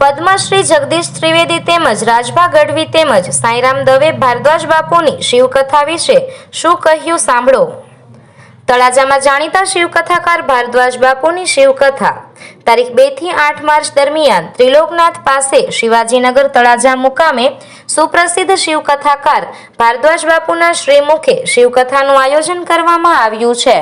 પદ્મશ્રી જગદીશ ત્રિવેદી તેમજ રાજભા ગઢવી તેમજ સાંઈરામ દવે, ભારદ્વાજ બાપુની શિવકથા વિશે શું કહ્યું સાંભળો. તળાજામાં જાણીતા શિવકથાકાર ભારદ્વાજ બાપુની શિવકથા. તારીખ બેથી આઠ માર્ચ દરમિયાન ત્રિલોકનાથ પાસે શિવાજીનગર તળાજા મુકામે સુપ્રસિદ્ધ શિવકથાકાર ભારદ્વાજ બાપુના શ્રીમુખે શિવકથાનું આયોજન કરવામાં આવ્યું છે.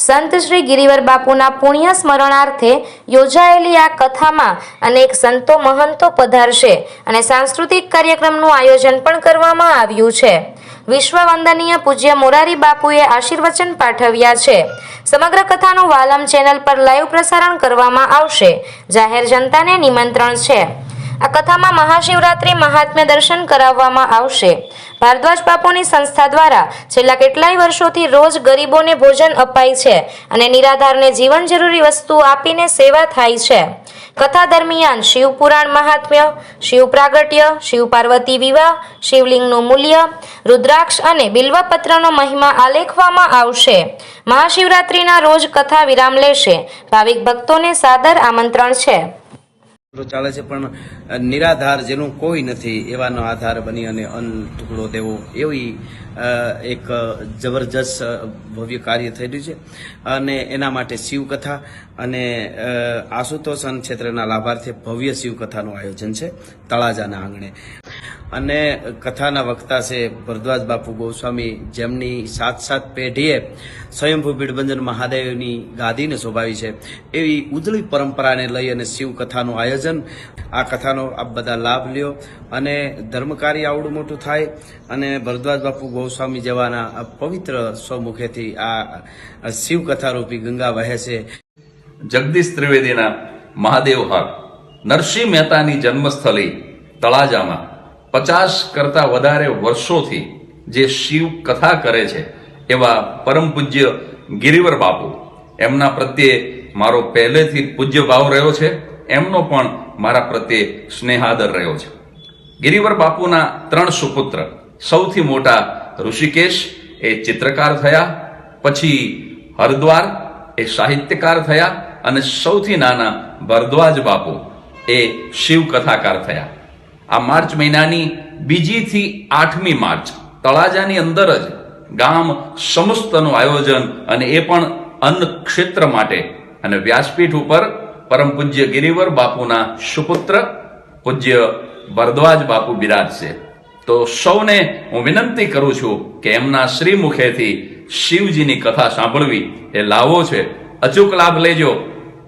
સંત શ્રી ગિરિવર બાપુના પુણ્ય સ્મરણાર્થે યોજાયેલી આ કથામાં અનેક સંતો મહંતો પધારશે અને સાંસ્કૃતિક કાર્યક્રમનું આયોજન પણ કરવામાં આવ્યું છે. વિશ્વ વંદનીય પૂજ્ય મોરારી બાપુએ આશીર્વચન પાઠવ્યા છે. સમગ્ર કથાનું વાલમ ચેનલ પર લાઈવ પ્રસારણ કરવામાં આવશે. જાહેર જનતાને નિમંત્રણ છે. આ કથામાં મહાશિવરાત્રિ મહાત્મ્ય દર્શન કરાવવામાં આવશે. ભારદ્વાજ બાપુની સંસ્થા દ્વારા છેલ્લા કેટલાય વર્ષોથી રોજ ગરીબોને ભોજન અપાય છે અને નિરાધારને જીવન જરૂરી વસ્તુઓ આપીને સેવા થાય છે. કથા દરમિયાન શિવપુરાણ મહાત્મ્ય શિવ પ્રાગટ્ય શિવ પાર્વતી વિવાહ, શિવલિંગનું મૂલ્ય, રુદ્રાક્ષ અને બિલ્વપત્રનો મહિમા આલેખવામાં આવશે. મહાશિવરાત્રિના રોજ કથા વિરામ લેશે. ભાવિક ભક્તોને સાદર આમંત્રણ છે. ચાલે છે, પણ નિરાધાર જેનું કોઈ નથી, એવાનો આધાર બની અને અન્ન ટુકડો દેવો એવી એક જબરજસ્ત ભવ્ય કાર્ય રહ્યું છે. અને એના માટે શિવકથા અને આશુતોષ અન્ન ક્ષેત્રના લાભાર્થે ભવ્ય શિવકથાનું આયોજન છે, તળાજાના આંગણે. અને કથાના વક્તા છે ભરદ્વાજ બાપુ ગોસ્વામી. જેમની સાત સાત પેઢીએ સ્વયંભૂ બિડબંજન મહાદેવની ગાદીને શોભાવી છે. એવી ઉજળી પરંપરાને લઈ અને શિવ કથાનું આયોજન, આ કથાનો આપ બધા લાભ લ્યો અને ધર્મકાર્ય આવડું મોટું થાય અને ભરદ્વાજ બાપુ ગોસ્વામી જેવાના પવિત્ર સ્વમુખેથી આ શિવ કથારૂપી ગંગા વહે છે. જગદીશ ત્રિવેદીના મહાદેવ હાર નરસિંહ મહેતાની જન્મસ્થળી તળાજામાં. પચાસ કરતા વધારે વર્ષોથી જે શિવ કથા કરે છે, એવા પરમ પૂજ્ય ગિરિવર બાપુ, એમના પ્રત્યે મારો પહેલેથી પૂજ્ય ભાવ રહ્યો છે, એમનો પણ મારા પ્રત્યે સ્નેહાદર રહ્યો છે. ગિરિવર બાપુના ત્રણ સુપુત્ર, સૌથી મોટા ઋષિકેશ, એ ચિત્રકાર થયા, પછી હરદ્વાર, એ સાહિત્યકાર થયા, અને સૌથી નાના ભરદ્વાજ બાપુ, એ શિવ કથાકાર થયા. આ માર્ચ મહિનાની બીજી થી આઠમી માર્ચ, તળાજાની અંદર જ ગામ સમસ્તનું આયોજન અને એ પણ અન્ન ક્ષેત્ર માટે. અને વ્યાસપીઠ ઉપર પરમ પૂજ્ય ગિરિવર બાપુના સુપુત્ર, પૂજ્ય ભરદ્વાજ બાપુ બિરાજશે તો સૌને હું વિનંતી કરું છું કે એમના શ્રી મુખેથી શિવજીની કથા સાંભળવી એ લાવો છે. અચૂક લાભ લેજો.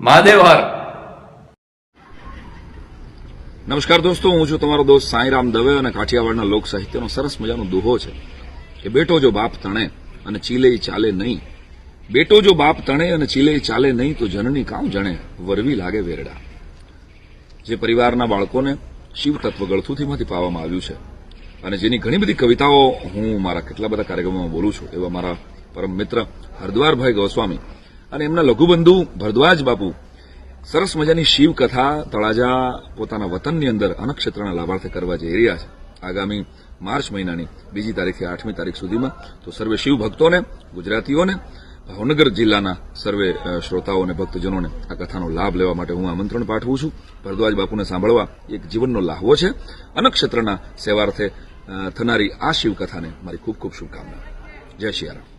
મહાદેવ હર. નમસ્કાર દોસ્તો, હું છું તમારો દોસ્ત સાંઈરામ દવે અને કાઠિયાવાડના લોક સાહિત્યનો સરસ મજાનો દુહો છે કે બેટો જો બાપ તણે અને ચીલે ચાલે નહીં. બેટો જો બાપ તણે અને ચીલે ચાલે નહીં તો જનની કામ જણે વરવી લાગે વેરડા. જે પરિવારના બાળકોને શિવ તત્વ ગળથુથીમાંથી પાવામાં આવ્યું છે અને જેની ઘણી બધી કવિતાઓ હું મારા કેટલા બધા કાર્યક્રમોમાં બોલું છું એવા મારા પરમ મિત્ર હરદ્વારભાઈ ગોસ્વામી અને એમના લઘુબંધુ ભરદ્વાજ બાપુ સરસ મજાની શિવ કથા તળાજા પોતાના વતનની અંદર અનક્ષેત્રના લાભાર્થે કરવા જઈ રહ્યા છે. આગામી માર્ચ મહિનાની બીજી તારીખથી આઠમી તારીખ સુધીમાં તો સર્વે શિવ ભક્તોને ગુજરાતીઓને, ભાવનગર જિલ્લાના સર્વે શ્રોતાઓ શ્રોતાઓને ભક્તજનોને આ કથાનો લાભ લેવા માટે હું આમંત્રણ પાઠવું છું. ભરદ્વાજ બાપુને સાંભળવા એક જીવનનો લાહવો છે. અનક્ષેત્રના સેવાર્થે થનારી આ શિવકથાને મારી ખૂબ ખૂબ શુભકામના. જય શિયારામ